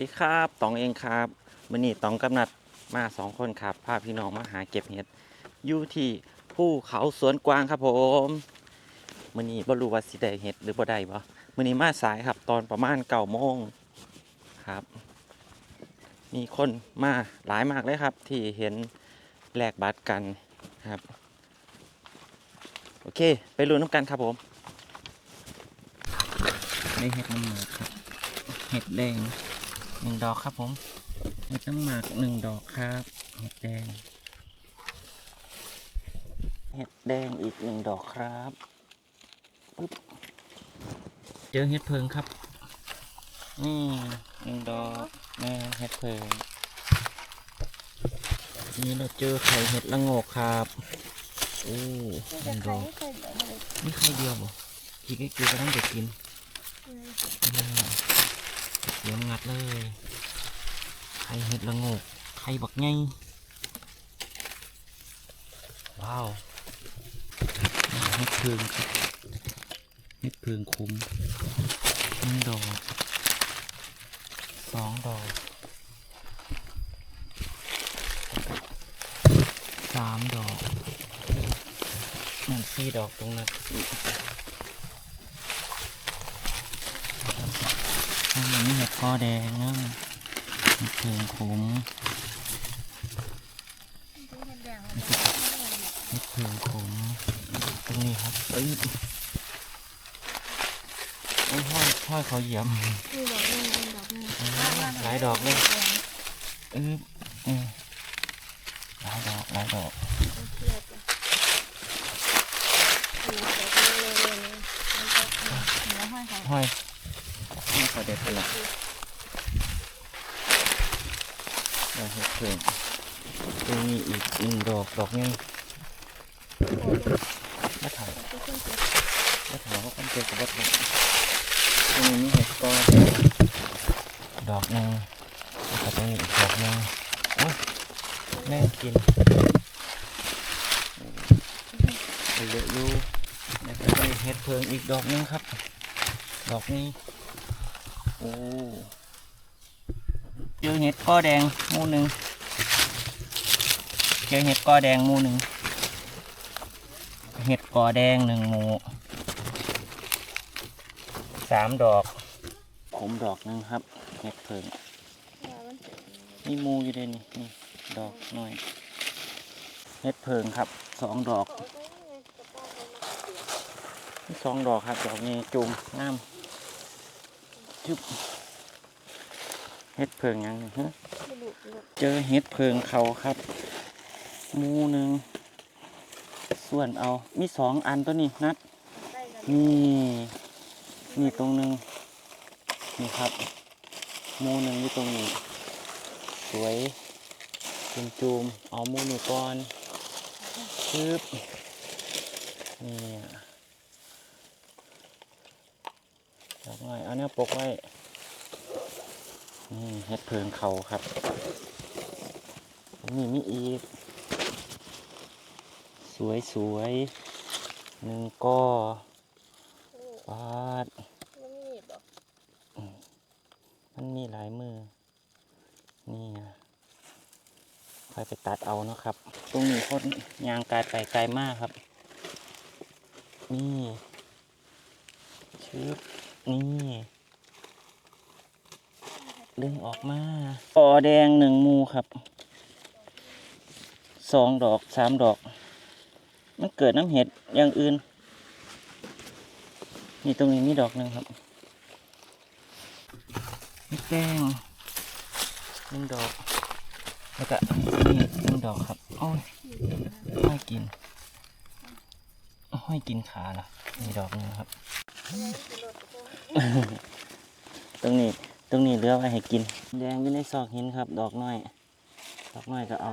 ดีครับตองเองครับมื่อนี้ตองกำนัดมาสองคนครับพาพี่น้องมาหาเก็บเห็ดอยู่ที่ภูเขาสวนกวางครับผมมื่อนี้บ่รู้ว่าสิได้เห็ดหรือบ่ได้บ่มื่อนี้มาสายครับตอนประมาณเก้าโมงครับ มีคนมาหลายมากเลยครับ ที่เห็นแลกบัตรกันครับ โอเค ไปลุ้น้ำกันครับผมได้เห็ดน้ำหมากครับเห็ดแดง หนึ่งดอกครับผมเห็ดน้ำหมากหนึ่งดอกครับเห็ดแดง เห็ดแดงอีกหนึ่งดอกครับปึ๊บเจอเห็ดเพิงครับ นี่หนึ่งดอกแม่เห็ดเพิงทีนี้เราเจอไข่เห็ดละโงกครับโอ้หนึ่งดอกนี่ไข่เดียวบ่พี่ก็คือก็ต้องเด็กกินอ่า เดี๋ยวงัดเลยไข่เห็ดละโงกไข่บักไงว้าวเห็ดเพิงครับเห็ดเพิงคุ้มหนึ่งดอกสองดอกสามดอกนั่นสี่ดอกตรงนั้น อันนี้เห็ดคอแดงนะเห็ดเพิงขมเห็ดเพิงขมตรงนี้ครับเอ้ยโอ้ยห้อยห้อยเขาเหยียบหลายดอกเลยเออเออหลายดอกหลายดอกเทีย บเลยมีดอยมันก็หัวห้อยเขาห้อยห้อยเขาเด็ดไปละแล้วเห็ดเพิงตรงนี้อีกหนึ่งดอกดอกไงมาถ่ายทุกคนจะก็ถามว่าคนเจอกับวัตถุตรงนี้เห็ดก็ดอกนึงแล้วก็ตรงนี้อีกดอกนึงโอ้ยแม่กินไปเยออยู่แล้วก็ไปเห็ดเพิงอีกดอกนึงครับ ดอกนี้ โอ้เจอเห็ดก้อแดงหมูหนึ่งเจอเห็ดก้อแดงหมูหนึ่งเห็ดกอแดงหนึ่งหมูสามดอกผมดอกหนึงครับเห็ดเพิงว่ามันเป็นนี่มูอยู่เดนี่นี่ดอกหน่อยเห็ดเพิงครับสองดอกเขาก็ยังไงกระป๋องมันเสียนี่สองดอกครับดอกนี้จุ่มงาม จุ๊บเห็ดเพิงยังนี่ฮะไม่หลุดหลุดเจอเห็ดเพิงเขาครับหมูหนึ่งส่วนเอา มีสองอันตัวนี้นัดได้กันนี่นี่ตรงหนึ่งนี่ครับหมูหนึ่งอยู่ตรงนี้ สวยจุมจูมๆเอาหมูนี่ก่อนชืบนี่ ดอกหน่อยเอาเนี้ยปกไว้ นี่เห็ดเพิงเขาครับ นี่มีอีก สวยสวยๆหนึ่งก้อโอ้ปาดมันมีดอกมันมีหลายมือ นี่ไงค่อยไปตัดเอาเนาะครับ ตรงนี้คนยางกายไปไกลมากครับ นี่ชึบ นี่ดึงออกมาปอแดงหนึ่งมูครับสองดอกสามดอก มันเกิดน้ำเห็ดอย่างอื่น นี่ตรงนี้มีดอกหนึ่งครับมีแป้งหนึ่งดอก แล้วก็นี่หนึ่งดอกครับโอ้ยห้อยกินห้อยกินขาละมีดอกหนึงครับ ตรงนี้ ตรงนี้เหลือไว้ให้กิน แดงอยู่ในซอกหินครับ ดอกน้อย ดอกน้อยก็เอา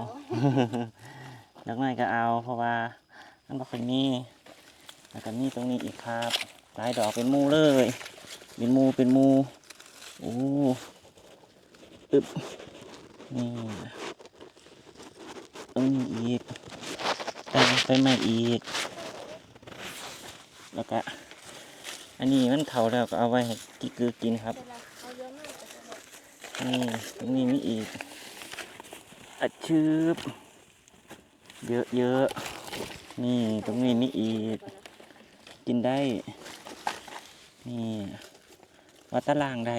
ดอกน้อยก็เอา เพราะว่ามันบ่ค่อยมีแล้วก็มีตรงนี้อีกครับหลายดอกเป็นมูเลย เป็นมูเป็นมูโอ้อึบนี่ตรงนี้อีกแต่งไปใหม่อีก แล้วก็ อันนี้มันเถาแล้วก็เอาไว้ให้กิกือกินครับเวลาเขาเยอะมากแต่ก็แบบนี่ตรงนี้มีอีกอัดชืบเยอะเยอะๆนี่ตรงนี้มีอีก กินได้ นี่วัดตารางได้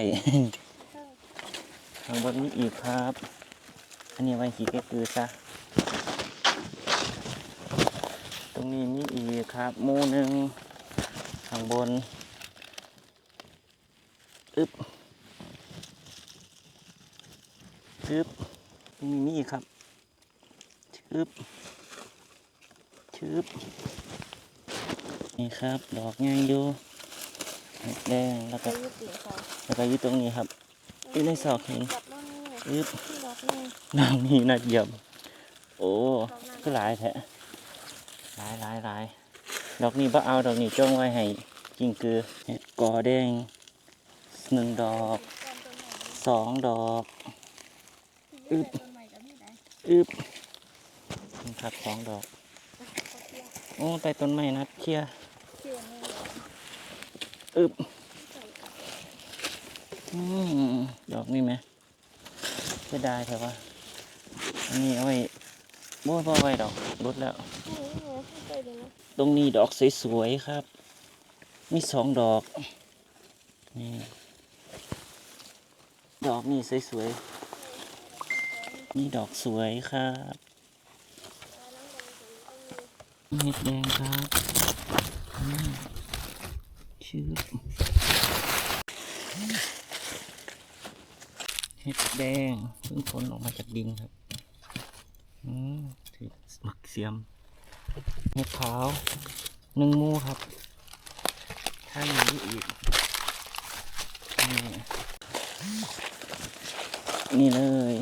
ข้างบนมีอีกครับ อันนี้ไว้ขีดก็คือซะตรงนี้มีอีกครับหมูหนึ่งข้างบน อึบชึบตรงนี้มีอีกครับชึบชึบนี่ครับ ดอกง่ายอยู่แดงแล้วไปก็ยึดตีเขาแล้วก็อยู่ตรงนี้ครับอยู่ในซอกเห็นจับน้องนี่ไงอึบที่ดอกนี่น้ำนี่น่าเยี่ยมโอ้ดอกนั้นก็หลายแท้หลายหลายหลายดอกนี้บ่เอาดอกนี้จ้องไว้ให้กิงคือเห็ดกอแดง หนึ่งดอกต้นต้นใหม่สองดอกที่ยึดต้นใหม่กับนี่ไหนอึบนี่ครับสองดอกเขาเที่ยวโอ้ใต้ต้นไม้นัดเคลียร์เที่ยวนี่เหรออึบใส่อืมดอกนี่ไหมจะได้แต่ว่าอันนี้เอาไว้บ่บ่ไว้ดอกลดแล้วนี่ไงที่เคยดูนะตรงนี้ดอกสวยๆครับ มีสองดอก นี่ ดอกนี่สวยๆนี่ดอกสวยครับเห็ดแดงครับอืมชื่อเห็ดแดงเพิ่งพ้นออกมาจากดินครับอืมถือหมักเสียมเห็ดขาวหนึ่งมูครับ ถ้ามีอีกนี่ นี่เลย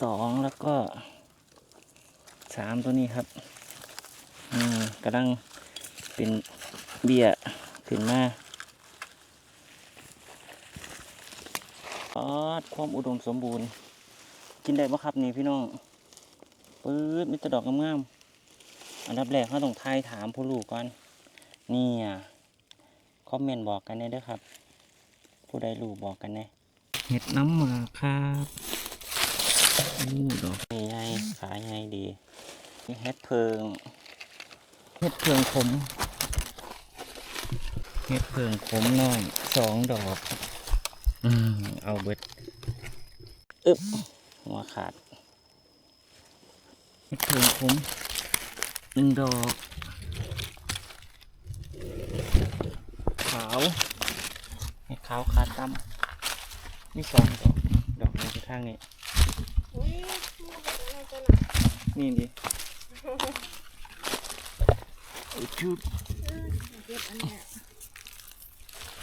สองแล้วก็สามตัวนี้ครับอืมกำลังเป็นเบี้ยขึ้นมาออดความอุดมสมบูรณ์ กินได้ปะครับนี่พี่น้องปื๊ดมีต่ดอกงามๆอันดับแรกเขาต้องทายถามผู้ลูกก่อนนี่อะคอมเมนต์บอกกันได้ด้อครับ ผู้ใดรู้บอกกันแน่เห็ดน้ำหมากครับอู้ดอกใหญ่ๆขาใหญ่ดีนี่เห็ดเพิงเห็ดเพิงขมเห็ดเพิงขมน้อยสองดอก อืมเอาเบิดอึบหัวขาดเห็ดเพิงขมหนึ่งดอก ขาวเห็ด ขาวขาดดำมีสองดอกดอกนี้ข้างนี้อุ้ยมูดอกอะไรตัวน่ะนี่ดิอุชุบอืมเฮ็ดอันเนี้ย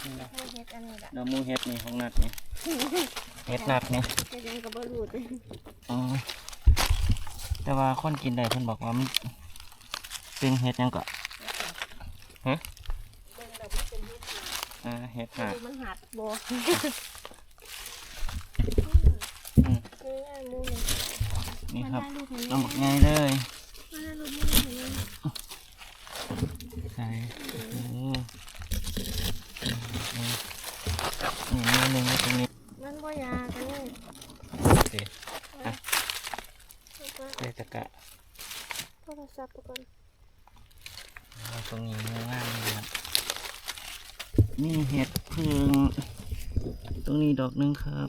นี่นะให้เฮ็ดอันนี้ละดอกมูเห็ดนี่ของนัดนี่เห็ดนัดนี่เฮ็ดยังกับบรูดเลยอ๋อแต่ว่าคนกินได้เพิ่นบอกว่ามันเป็นเห็ดหยังก็เบิ่งดอกมันเป็นเฮ็ดหนา อ่าเห็ดหาดดูมันหัดบ่อืมเออไอ้มูนี่นี่มันครับได้ลูกเห็นไหมต้องบอกง่ายเลยมันได้ลูกมันเห็นไหมใช่โอ้โหนี่มือหนึ่งไว้ตรงนี้มันบ่ยากันเลยโอเคเอาเลยตะกะโทรศัพท์ไปก่อนเอาตรงนี้ง่ายๆเลยครับ นี่เห็ดพึ่งตรงนี้ดอกหนึงครับ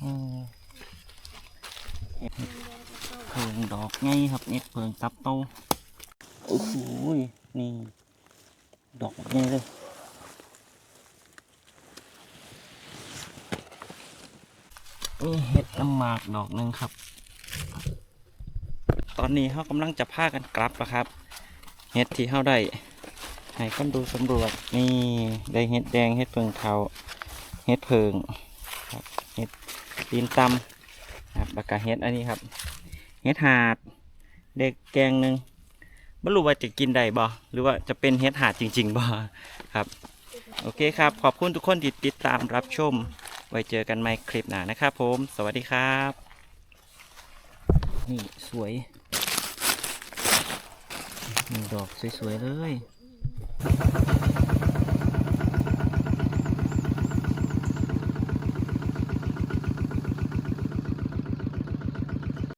อ๋อเห็ดพึ่งดอกไงครับเห็ดพึ่งตับโตโอ้โหนี่ ดอกไงเลยนี่เห็ดน้ำหมากดอกหนึ่งครับ ตอนนี้เขากำลังจะพากันกลับแล้วครับ เห็ดที่เขาได้ ให้คนดูสำรวจนี่ได้เห็ดแดงเห็ดเพิงเทาเห็ดเพิงครับเห็ดตีนตำครับแล้วก็เห็ดอันนี้ครับเห็ดหาดเด็กแกงหนึ่งไม่รู้ว่าจะกินได้บ่หรือว่าจะเป็นเห็ดหาดจริง ๆบ่ครับ โอเคครับ ขอบคุณทุกคนที่ติดตามรับชม ไว้เจอกันใหม่คลิปหน้านะครับผม สวัสดีครับ นี่สวย ดอกสวย ๆ เลย Thank you.